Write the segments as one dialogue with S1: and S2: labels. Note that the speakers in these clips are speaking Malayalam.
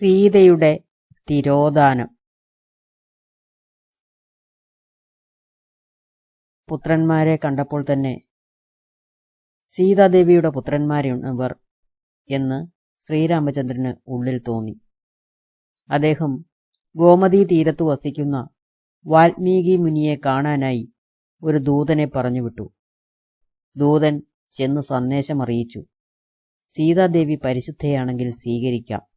S1: സീതയുടെ തിരോധാനം. പുത്രന്മാരെ കണ്ടപ്പോൾ തന്നെ സീതാദേവിയുടെ പുത്രന്മാരിവർ എന്ന് ശ്രീരാമചന്ദ്രന് ഉള്ളിൽ തോന്നി. അദ്ദേഹം ഗോമതി തീരത്ത് വസിക്കുന്ന വാൽമീകി മുനിയെ കാണാനായി ഒരു ദൂതനെ പറഞ്ഞുവിട്ടു. ദൂതൻ ചെന്നു സന്ദേശമറിയിച്ചു. സീതാദേവി പരിശുദ്ധയാണെങ്കിൽ സ്വീകരിക്കാം.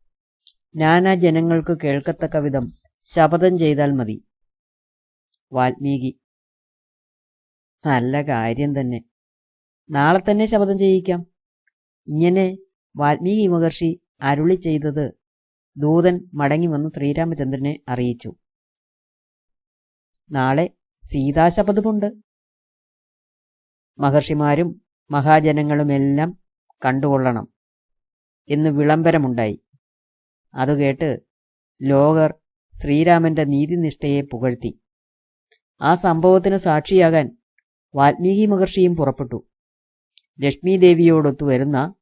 S1: നാനാ ജനങ്ങൾക്ക് കേൾക്കത്തക്ക വിധം ശപഥം ചെയ്താൽ മതി. വാൽമീകി. നല്ല കാര്യം തന്നെ. നാളെ തന്നെ ശപഥം ചെയ്യിക്കാം. ഇങ്ങനെ വാൽമീകി മഹർഷി അരുളി ചെയ്തത് ദൂതൻ മടങ്ങി വന്ന് ശ്രീരാമചന്ദ്രനെ അറിയിച്ചു. നാളെ സീതാശപഥമുണ്ട്. മഹർഷിമാരും മഹാജനങ്ങളുമെല്ലാം കണ്ടുകൊള്ളണം. എന്ന് വിളംബരമുണ്ടായി. അതുകേട്ട് ലോകർ ശ്രീരാമന്റെ നീതിനിഷ്ഠയെ പുകഴ്ത്തി. ആ സംഭവത്തിന് സാക്ഷിയാകാൻ വാൽമീകി മഹർഷിയും പുറപ്പെട്ടു. ലക്ഷ്മീദേവിയോടൊത്തു വരുന്ന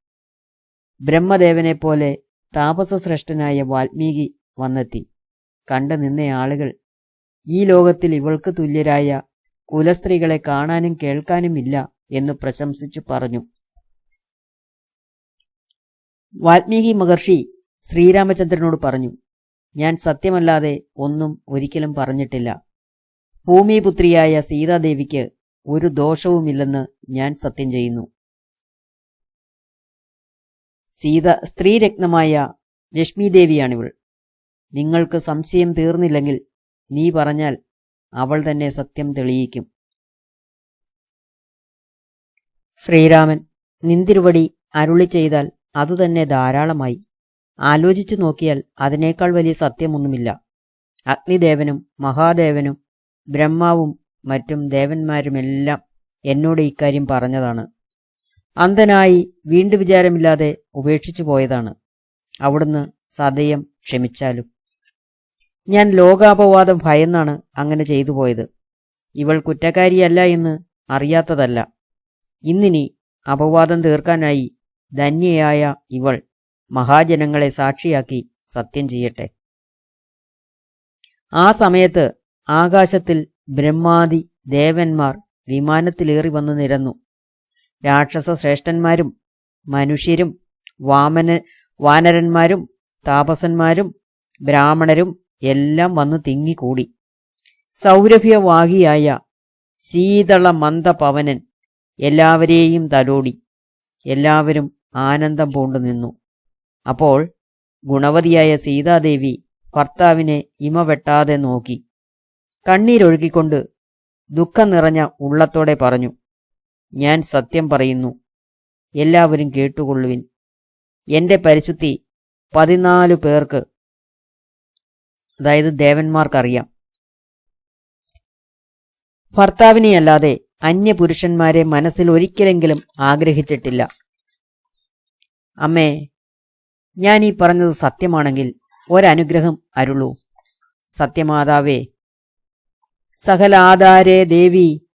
S1: ബ്രഹ്മദേവനെപ്പോലെ താപസശ്രേഷ്ഠനായ വാൽമീകി വന്നെത്തി. കണ്ടു നിന്ന ആളുകൾ ഈ ലോകത്തിൽ ഇവൾക്ക് തുല്യരായ കുലസ്ത്രീകളെ കാണാനും കേൾക്കാനുമില്ല എന്ന് പ്രശംസിച്ചു പറഞ്ഞു. വാൽമീകി മഹർഷി ശ്രീരാമചന്ദ്രനോട് പറഞ്ഞു ഞാൻ സത്യമല്ലാതെ ഒന്നും ഒരിക്കലും പറഞ്ഞിട്ടില്ല. ഭൂമിപുത്രിയായ സീതാദേവിക്ക് ഒരു ദോഷവുമില്ലെന്ന് ഞാൻ സത്യം ചെയ്യുന്നു. സീത സ്ത്രീരത്നമായ ലക്ഷ്മിദേവിയാണിവൾ. നിങ്ങൾക്ക് സംശയം തീർന്നില്ലെങ്കിൽ നീ പറഞ്ഞാൽ അവൾ തന്നെ സത്യം തെളിയിക്കും. ശ്രീരാമൻ നിന്തിരുവടി അരുളി ചെയ്താൽ അതുതന്നെ ധാരാളമായി. ആലോചിച്ചു നോക്കിയാൽ അതിനേക്കാൾ വലിയ സത്യമൊന്നുമില്ല. അഗ്നിദേവനും മഹാദേവനും ബ്രഹ്മാവും മറ്റും ദേവന്മാരുമെല്ലാം എന്നോട് ഇക്കാര്യം പറഞ്ഞതാണ്. അന്ധനായി വീണ്ടു വിചാരമില്ലാതെ ഉപേക്ഷിച്ചു പോയതാണ്. അവിടുന്ന് സതയം ക്ഷമിച്ചാലും. ഞാൻ ലോകാപവാദം ഭയന്നാണ് അങ്ങനെ ചെയ്തു പോയത്. ഇവൾ കുറ്റക്കാരിയല്ല എന്ന് അറിയാത്തതല്ല. ഇന്നിനി അപവാദം തീർക്കാനായി ധന്യയായ ഇവൾ മഹാജനങ്ങളെ സാക്ഷിയാക്കി സത്യം ചെയ്യട്ടെ. ആ സമയത്ത് ആകാശത്തിൽ ബ്രഹ്മാതി ദേവന്മാർ വിമാനത്തിലേറി വന്നു നിരന്നു. രാക്ഷസ ശ്രേഷ്ഠന്മാരും മനുഷ്യരും വാമന വാനരന്മാരും താപസന്മാരും ബ്രാഹ്മണരും എല്ലാം വന്നു തിങ്ങിക്കൂടി. സൗരഭ്യവാഹിയായ ശീതള മന്ദപവനൻ എല്ലാവരെയും തലോടി. എല്ലാവരും ആനന്ദം പൂണ്ടു നിന്നു. അപ്പോൾ ഗുണവതിയായ സീതാദേവി ഭർത്താവിനെ ഇമവെട്ടാതെ നോക്കി. കണ്ണീരൊഴുകിക്കൊണ്ട് ദുഃഖം നിറഞ്ഞ ഉള്ളത്തോടെ പറഞ്ഞു ഞാൻ സത്യം പറയുന്നു എല്ലാവരും കേട്ടുകൊള്ളുവിൻ. എന്റെ പരിശുദ്ധി പതിനാലു പേർക്ക് അതായത് ദേവന്മാർക്കറിയാം. ഭർത്താവിനെയല്ലാതെ അന്യപുരുഷന്മാരെ മനസ്സിൽ ഒരിക്കലെങ്കിലും ആഗ്രഹിച്ചിട്ടില്ല. അമ്മേ ഞാൻ ഈ പറഞ്ഞത് സത്യമാണെങ്കിൽ ഒരനുഗ്രഹം അരുളൂ. സത്യമാതാവേ സകലാധാരേ ദേവി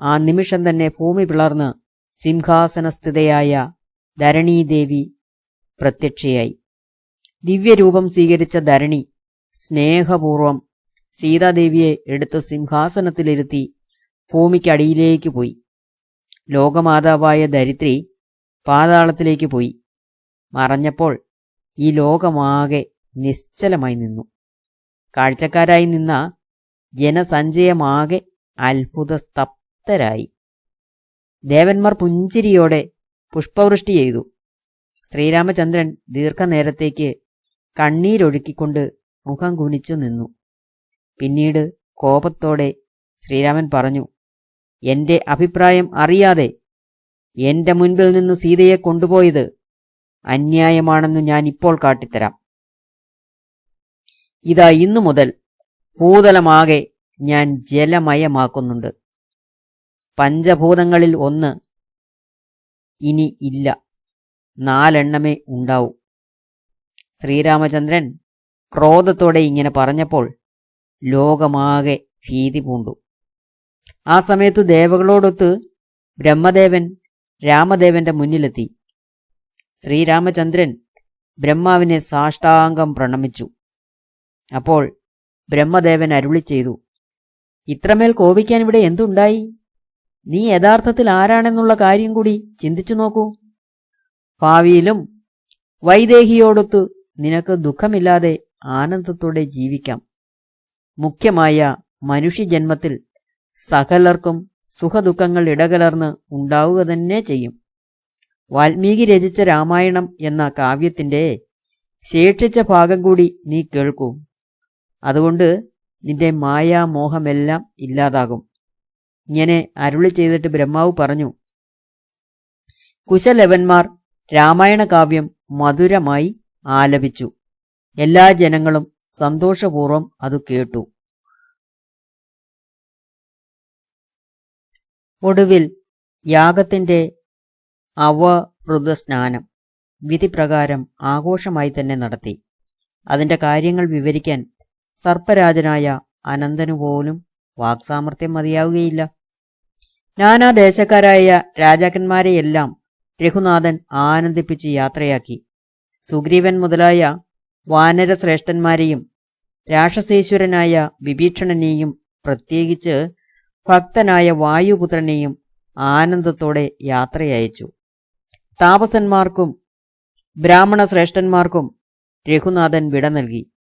S1: ആ നിമിഷം തന്നെ ഭൂമി പിളർന്ന് സിംഹാസനസ്ഥിതയായ ധരണീദേവി പ്രത്യക്ഷയായി. ദിവ്യരൂപം സ്വീകരിച്ച ധരണി സ്നേഹപൂർവം സീതാദേവിയെ എടുത്ത് സിംഹാസനത്തിലിരുത്തി ഭൂമിക്കടിയിലേക്ക് പോയി. ലോകമാതാവായ ധരിത്രി പാതാളത്തിലേക്ക് പോയി. മറഞ്ഞപ്പോൾ ഈ ലോകമാകെ നിശ്ചലമായി നിന്നു. കാഴ്ചക്കാരായി നിന്ന ജനസഞ്ചയമാകെ അത്ഭുത ദേവന്മാർ പുഞ്ചിരിയോടെ പുഷ്പവൃഷ്ടി ചെയ്തു. ശ്രീരാമചന്ദ്രൻ ദീർഘനേരത്തേക്ക് കണ്ണീരൊഴുക്കിക്കൊണ്ട് മുഖം കുനിച്ചു നിന്നു. പിന്നീട് കോപത്തോടെ ശ്രീരാമൻ പറഞ്ഞു എന്റെ അഭിപ്രായം അറിയാതെ എന്റെ മുൻപിൽ നിന്ന് സീതയെ കൊണ്ടുപോയത് അന്യായമാണെന്ന് ഞാൻ ഇപ്പോൾ കാട്ടിത്തരാം. ഇതാ ഇന്നു മുതൽ ഭൂതലമാകെ ഞാൻ ജലമയമാക്കുന്നുണ്ട്. പഞ്ചഭൂതങ്ങളിൽ ഒന്ന് ഇനി ഇല്ല. നാലെണ്ണമേ ഉണ്ടാവൂ. ശ്രീരാമചന്ദ്രൻ ക്രോധത്തോടെ ഇങ്ങനെ പറഞ്ഞപ്പോൾ ലോകമാകെ ഭീതി പൂണ്ടു. ആ സമയത്തു ദേവകളോടൊത്ത് ബ്രഹ്മദേവൻ രാമദേവന്റെ മുന്നിലെത്തി. ശ്രീരാമചന്ദ്രൻ ബ്രഹ്മാവിനെ സാഷ്ടാംഗം പ്രണമിച്ചു. അപ്പോൾ ബ്രഹ്മദേവൻ അരുളി ചെയ്തു ഇത്രമേൽ കോപിക്കാൻ ഇവിടെ എന്തുണ്ടായി? നീ യഥാർത്ഥത്തിൽ ആരാണെന്നുള്ള കാര്യം കൂടി ചിന്തിച്ചു നോക്കൂ. ഭാവിയിലും വൈദേഹിയോടൊത്ത് നിനക്ക് ദുഃഖമില്ലാതെ ആനന്ദത്തോടെ ജീവിക്കാം. മുഖ്യമായ മനുഷ്യജന്മത്തിൽ സകലർക്കും സുഖദുഃഖങ്ങൾ ഇടകലർന്ന് ഉണ്ടാവുക തന്നെ ചെയ്യും. വാൽമീകി രചിച്ച രാമായണം എന്ന കാവ്യത്തിന്റെ ശേഷിച്ച ഭാഗം കൂടി നീ കേൾക്കൂ. അതുകൊണ്ട് നിന്റെ മായാമോഹമെല്ലാം ഇല്ലാതാകും. ഇങ്ങനെ അരുളി ചെയ്തിട്ട് ബ്രഹ്മാവ് പറഞ്ഞു കുശലവന്മാർ രാമായണ കാവ്യം മധുരമായി ആലപിച്ചു. എല്ലാ ജനങ്ങളും സന്തോഷപൂർവം അത് കേട്ടു. ഒടുവിൽ യാഗത്തിന്റെ അവൃത സ്നാനം വിധിപ്രകാരം ആഘോഷമായി തന്നെ നടത്തി. അതിന്റെ കാര്യങ്ങൾ വിവരിക്കാൻ സർപ്പരാജനായ അനന്തനു പോലും വാക്സാമർത്ഥ്യം മതിയാവുകയില്ല. നാനാദേശക്കാരായ രാജാക്കന്മാരെയെല്ലാം രഘുനാഥൻ ആനന്ദിപ്പിച്ച് യാത്രയാക്കി. സുഗ്രീവൻ മുതലായ വാനരശ്രേഷ്ഠന്മാരെയും രാക്ഷസേശ്വരനായ വിഭീഷണനെയും പ്രത്യേകിച്ച് ഭക്തനായ വായുപുത്രനെയും ആനന്ദത്തോടെ യാത്രയയച്ചു. താപസന്മാർക്കും ബ്രാഹ്മണ ശ്രേഷ്ഠന്മാർക്കും രഘുനാഥൻ വിട നൽകി.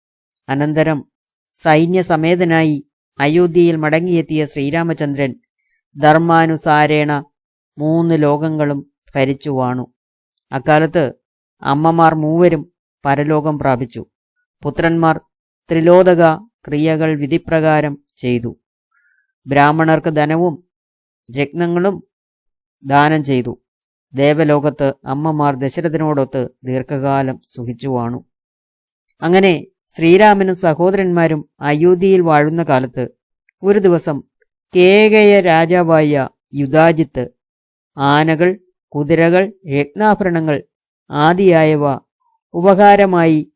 S1: അനന്തരം സൈന്യസമേതനായി അയോധ്യയിൽ മടങ്ങിയെത്തിയ ശ്രീരാമചന്ദ്രൻ ധർമാനുസാരേണ മൂന്ന് ലോകങ്ങളും ഭരിച്ചു വാണു. അക്കാലത്ത് അമ്മമാർ മൂവരും പരലോകം പ്രാപിച്ചു. പുത്രന്മാർ ത്രിലോദക ക്രിയകൾ വിധിപ്രകാരം ചെയ്തു. ബ്രാഹ്മണർക്ക് ധനവും രത്നങ്ങളും ദാനം ചെയ്തു. ദേവലോകത്ത് അമ്മമാർ ദശരഥനോടൊത്ത് ദീർഘകാലം സുഖിച്ചു വാണു. അങ്ങനെ ശ്രീരാമനും സഹോദരന്മാരും അയോധ്യയിൽ വാഴുന്ന കാലത്ത് ഒരു ദിവസം കേകയ രാജാവായ യുധാജിത്ത് ആനകൾ കുതിരകൾ രത്നാഭരണങ്ങൾ ആദിയായവ ഉപകാരമായി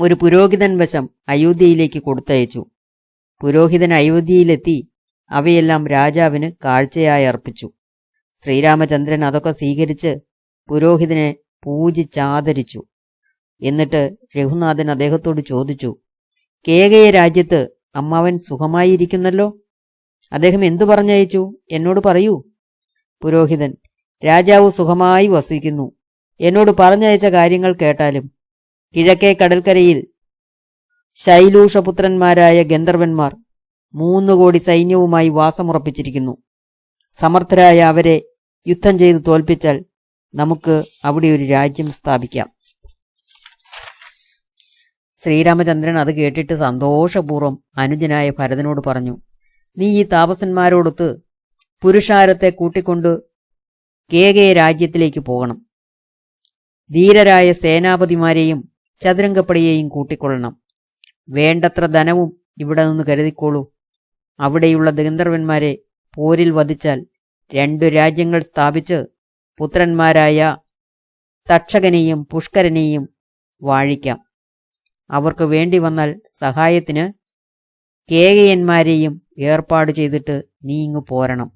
S1: ഒരു പുരോഹിതൻ വശം അയോധ്യയിലേക്ക് കൊടുത്തയച്ചു. പുരോഹിതൻ അയോധ്യയിലെത്തി അവയെല്ലാം രാജാവിന് കാഴ്ചയായി അർപ്പിച്ചു. ശ്രീരാമചന്ദ്രൻ അതൊക്കെ സ്വീകരിച്ച് പുരോഹിതനെ പൂജിച്ചാദരിച്ചു. എന്നിട്ട് രഘുനാഥൻ അദ്ദേഹത്തോട് ചോദിച്ചു കേകയ രാജ്യത്ത് അമ്മാവൻ സുഖമായിരിക്കുന്നല്ലോ? അദ്ദേഹം എന്തു പറഞ്ഞയച്ചു? എന്നോട് പറയൂ. പുരോഹിതൻ രാജാവ് സുഖമായി വസിക്കുന്നു. എന്നോട് പറഞ്ഞയച്ച കാര്യങ്ങൾ കേട്ടാലും കിഴക്കേ കടൽക്കരയിൽ ശൈലൂഷപുത്രന്മാരായ ഗന്ധർവന്മാർ മൂന്നു കോടി സൈന്യവുമായി വാസമുറപ്പിച്ചിരിക്കുന്നു. സമർത്ഥരായ അവരെ യുദ്ധം ചെയ്ത് തോൽപ്പിച്ചാൽ നമുക്ക് അവിടെ ഒരു രാജ്യം സ്ഥാപിക്കാം. ശ്രീരാമചന്ദ്രൻ അത് കേട്ടിട്ട് സന്തോഷപൂർവം അനുജനായ ഭരതനോട് പറഞ്ഞു നീ ഈ താപസന്മാരോടൊത്ത് പുരുഷാരത്തെ കൂട്ടിക്കൊണ്ട് കേകയ രാജ്യത്തിലേക്ക് പോകണം. ധീരരായ സേനാപതിമാരെയും ചതുരംഗപ്പടിയെയും കൂട്ടിക്കൊള്ളണം. വേണ്ടത്ര ധനവും ഇവിടെ നിന്ന് കരുതിക്കോളൂ. അവിടെയുള്ള ഗന്ധർവന്മാരെ പോരിൽ വധിച്ചാൽ രണ്ടു രാജ്യങ്ങൾ സ്ഥാപിച്ച് പുത്രന്മാരായ തക്ഷകനെയും പുഷ്കരനെയും വാഴിക്കാം. അവർക്ക് വേണ്ടി വന്നാൽ സഹായത്തിന് കേകയന്മാരെയും ഏർപ്പാട് ചെയ്തിട്ട് നീ ഇങ്ങു പോരണം.